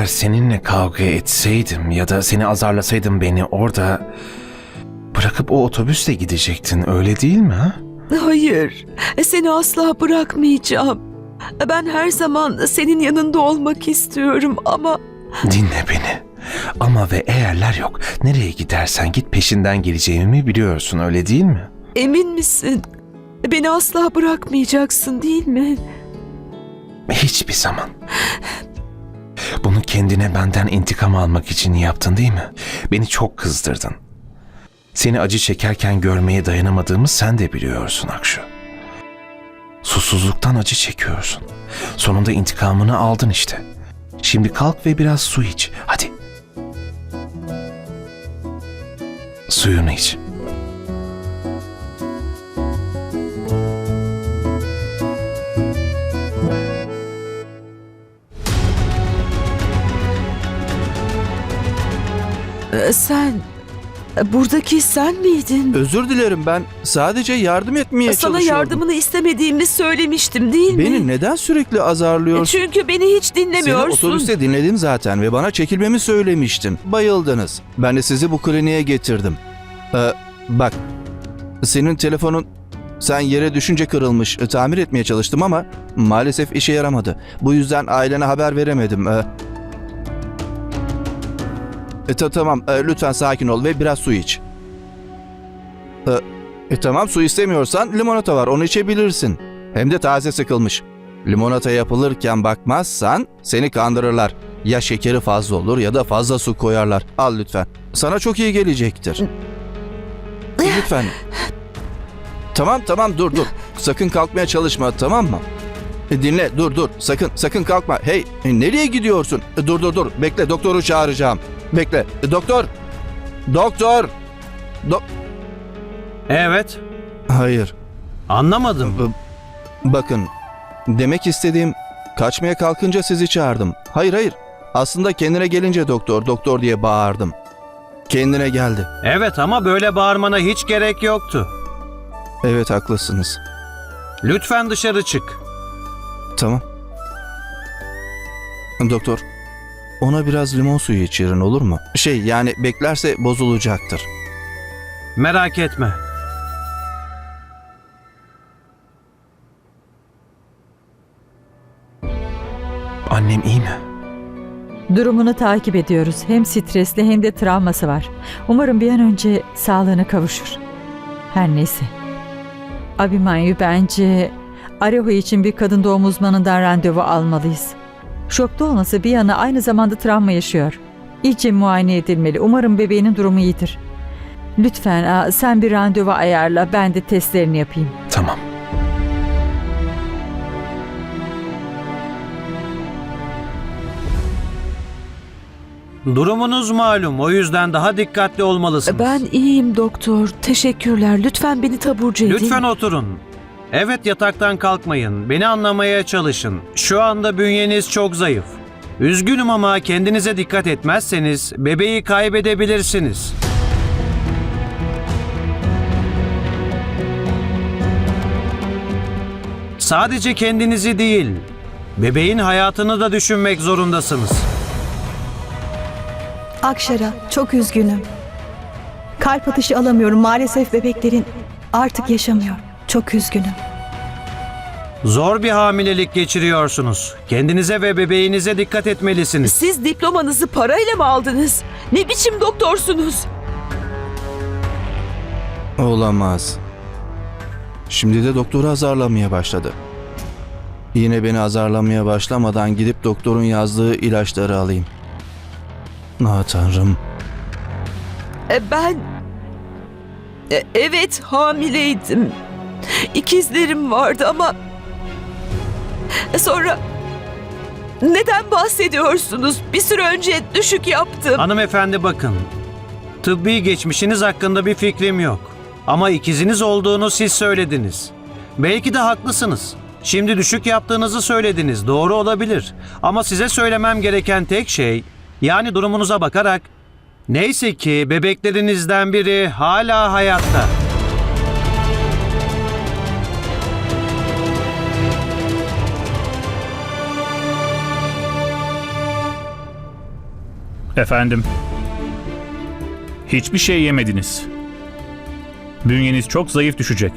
Eğer seninle kavga etseydim ya da seni azarlasaydım beni orada bırakıp o otobüsle gidecektin öyle değil mi ha? hayır. Seni asla bırakmayacağım. Ben her zaman senin yanında olmak istiyorum ama Dinle beni. Ama ve eğerler yok. Nereye gidersen git peşinden geleceğimi biliyorsun öyle değil mi? emin misin? Beni asla bırakmayacaksın değil mi? Hiçbir zaman. Bunu kendine benden intikam almak için yaptın değil mi? Beni çok kızdırdın. Seni acı çekerken görmeye dayanamadığımı sen de biliyorsun Akşu. Susuzluktan acı çekiyorsun. Sonunda intikamını aldın işte. Şimdi kalk ve biraz su iç. Hadi. Suyunu iç. Sen, buradaki sen miydin? Özür dilerim ben sadece yardım etmeye Sana çalışıyordum. yardımını istemediğimi söylemiştim değil mi? Beni neden sürekli azarlıyorsun? Çünkü beni hiç Seni dinlemiyorsun. otobüste dinledim zaten ve bana çekilmemi söylemiştin. Bayıldınız. Ben de sizi bu kliniğe getirdim. Ee, bak, senin telefonun sen yere düşünce kırılmış. Tamir etmeye çalıştım ama maalesef işe yaramadı. Bu yüzden ailene haber veremedim. Ee, e, ta- tamam, e, lütfen sakin ol ve biraz su iç. E, e, tamam, su istemiyorsan limonata var, onu içebilirsin. Hem de taze sıkılmış. Limonata yapılırken bakmazsan seni kandırırlar. Ya şekeri fazla olur ya da fazla su koyarlar. Al lütfen. Sana çok iyi gelecektir. lütfen. Tamam tamam dur dur. Sakın kalkmaya çalışma tamam mı? E, Dinle dur dur sakın sakın kalkma. Hey e, nereye gidiyorsun? E, Dur dur dur bekle doktoru çağıracağım. Bekle E, doktor. Doktor. Do- Evet. Hayır. Anlamadım. B- Bakın, demek istediğim kaçmaya kalkınca sizi çağırdım. Hayır hayır. Aslında kendine gelince doktor, doktor diye bağırdım. Kendine geldi. Evet ama böyle bağırmana hiç gerek yoktu. Evet haklısınız. Lütfen dışarı çık. Tamam. Doktor, ona biraz limon suyu içirin olur mu? Şey yani beklerse bozulacaktır. Merak etme. Annem iyi mi? Durumunu takip ediyoruz. Hem stresli hem de travması var. Umarım bir an önce sağlığına kavuşur. Her neyse. Abimanyu bence Areho için bir kadın doğum uzmanından randevu almalıyız. Şokta olması bir yana aynı zamanda travma yaşıyor. İyice muayene edilmeli. Umarım bebeğinin durumu iyidir. Lütfen sen bir randevu ayarla. Ben de testlerini yapayım. Tamam. Durumunuz malum. O yüzden daha dikkatli olmalısınız. Ben iyiyim doktor. Teşekkürler. Lütfen beni taburcu edin. Lütfen oturun. Evet yataktan kalkmayın. Beni anlamaya çalışın. Şu anda bünyeniz çok zayıf. Üzgünüm ama kendinize dikkat etmezseniz bebeği kaybedebilirsiniz. Sadece kendinizi değil, bebeğin hayatını da düşünmek zorundasınız. Akşara, çok üzgünüm. Kalp atışı alamıyorum. Maalesef bebeklerin artık yaşamıyor. Çok üzgünüm. Zor bir hamilelik geçiriyorsunuz. Kendinize ve bebeğinize dikkat etmelisiniz. Siz diplomanızı parayla mı aldınız? Ne biçim doktorsunuz? Olamaz. Şimdi de doktoru azarlamaya başladı. Yine beni azarlamaya başlamadan gidip doktorun yazdığı ilaçları alayım. Ah tanrım. E, ben... E, evet hamileydim. İkizlerim vardı ama... Sonra... Neden bahsediyorsunuz? Bir süre önce düşük yaptım. Hanımefendi bakın. Tıbbi geçmişiniz hakkında bir fikrim yok. Ama ikiziniz olduğunu siz söylediniz. Belki de haklısınız. Şimdi düşük yaptığınızı söylediniz. Doğru olabilir. Ama size söylemem gereken tek şey, yani durumunuza bakarak neyse ki bebeklerinizden biri hala hayatta. Efendim. Hiçbir şey yemediniz. Bünyeniz çok zayıf düşecek.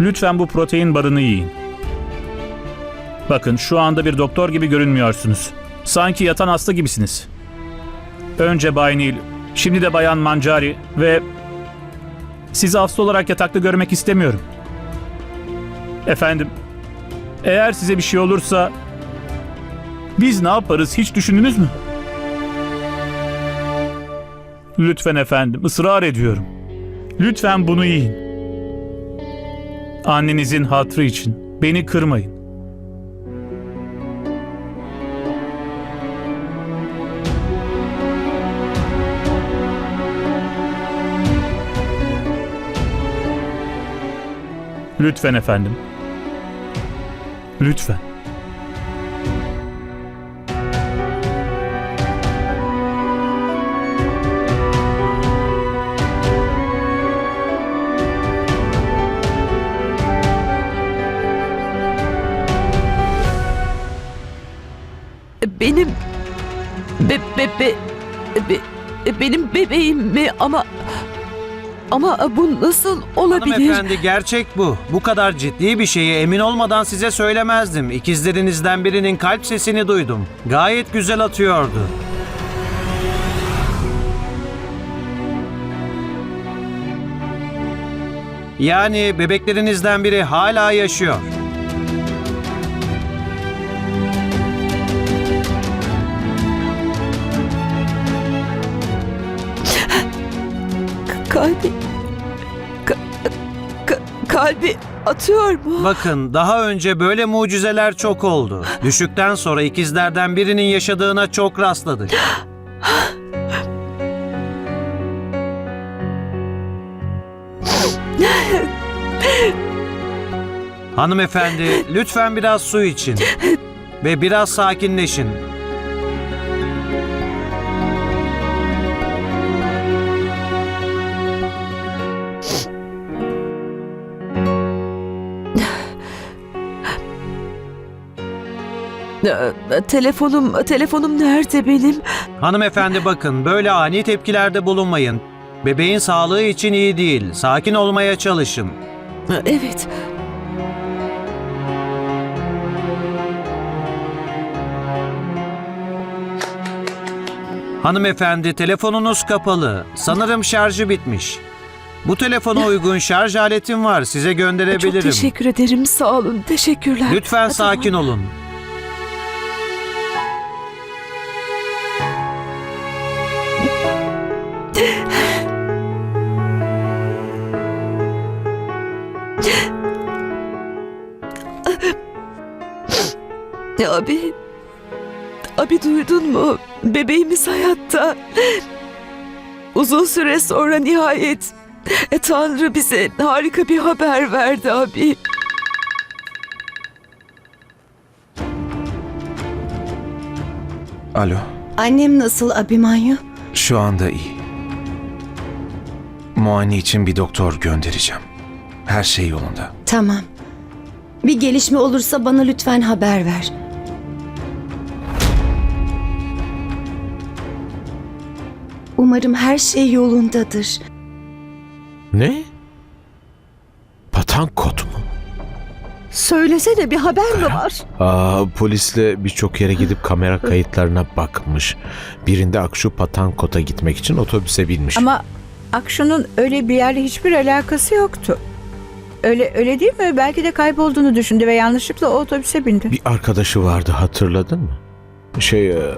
Lütfen bu protein barını yiyin. Bakın şu anda bir doktor gibi görünmüyorsunuz. Sanki yatan hasta gibisiniz. Önce Bay Nil, şimdi de Bayan Mancari ve sizi hasta olarak yatakta görmek istemiyorum. Efendim, eğer size bir şey olursa biz ne yaparız hiç düşündünüz mü? Lütfen efendim, ısrar ediyorum. Lütfen bunu yiyin. Annenizin hatrı için beni kırmayın. Lütfen efendim. Lütfen. Benim be, be, be, be- benim bebeğim mi ama ama bu nasıl olabilir? Hanımefendi gerçek bu. Bu kadar ciddi bir şeyi emin olmadan size söylemezdim. İkizlerinizden birinin kalp sesini duydum. Gayet güzel atıyordu. Yani bebeklerinizden biri hala yaşıyor. Kalbi ka- ka- kalbi atıyor mu? Bakın daha önce böyle mucizeler çok oldu. Düşükten sonra ikizlerden birinin yaşadığına çok rastladık. Hanımefendi lütfen biraz su için ve biraz sakinleşin. Telefonum telefonum nerede benim? Hanımefendi bakın böyle ani tepkilerde bulunmayın. Bebeğin sağlığı için iyi değil. Sakin olmaya çalışın. Evet. Hanımefendi telefonunuz kapalı. Sanırım şarjı bitmiş. Bu telefona uygun şarj aletim var. Size Çok gönderebilirim. teşekkür ederim. Sağ olun. Teşekkürler. Lütfen sakin olun. Abi. Abi duydun mu? Bebeğimiz hayatta. Uzun süre sonra nihayet e, Tanrı bize harika bir haber verdi abi. Alo, Annem nasıl Abimanyu? şu anda iyi. Muayene için bir doktor göndereceğim. Her şey yolunda. Tamam. Bir gelişme olursa bana lütfen haber ver. Umarım her şey yolundadır. Ne? Patankot mu? Söylesene bir haber mi var? Aa, polisle birçok yere gidip kamera kayıtlarına bakmış. Birinde Akşu Patankot'a gitmek için otobüse binmiş. Ama Akşu'nun öyle bir yerle hiçbir alakası yoktu. Öyle öyle değil mi? Belki de kaybolduğunu düşündü ve yanlışlıkla o otobüse bindi. Bir arkadaşı vardı hatırladın mı? Şey, e,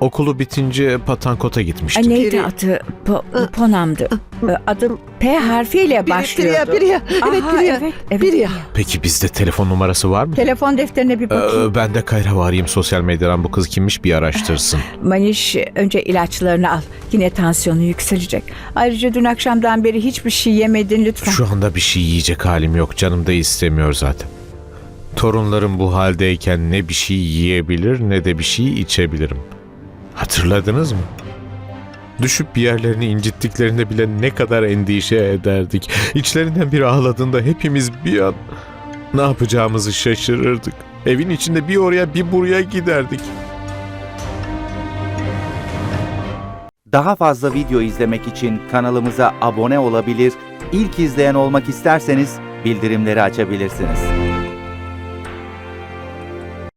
okulu bitince Patankot'a gitmişti. Ay, neydi adı? Po- Ponam'dı. Ee, Adı P harfiyle başlıyordu. Biriya, evet Aha, evet, evet. Biriya. Peki bizde telefon numarası var mı? Telefon defterine bir bakayım. Ee, ben de Kayra arayayım sosyal medyadan bu kız kimmiş bir araştırsın. Maniş önce ilaçlarını al. Yine tansiyonu yükselecek. Ayrıca dün akşamdan beri hiçbir şey yemedin lütfen. Şu anda bir şey yiyecek halim yok. Canım da istemiyor zaten. Torunlarım bu haldeyken ne bir şey yiyebilir ne de bir şey içebilirim. Hatırladınız mı? Düşüp bir yerlerini incittiklerinde bile ne kadar endişe ederdik. İçlerinden biri ağladığında hepimiz bir an ne yapacağımızı şaşırırdık. Evin içinde bir oraya bir buraya giderdik. Daha fazla video izlemek için kanalımıza abone olabilir, ilk izleyen olmak isterseniz bildirimleri açabilirsiniz.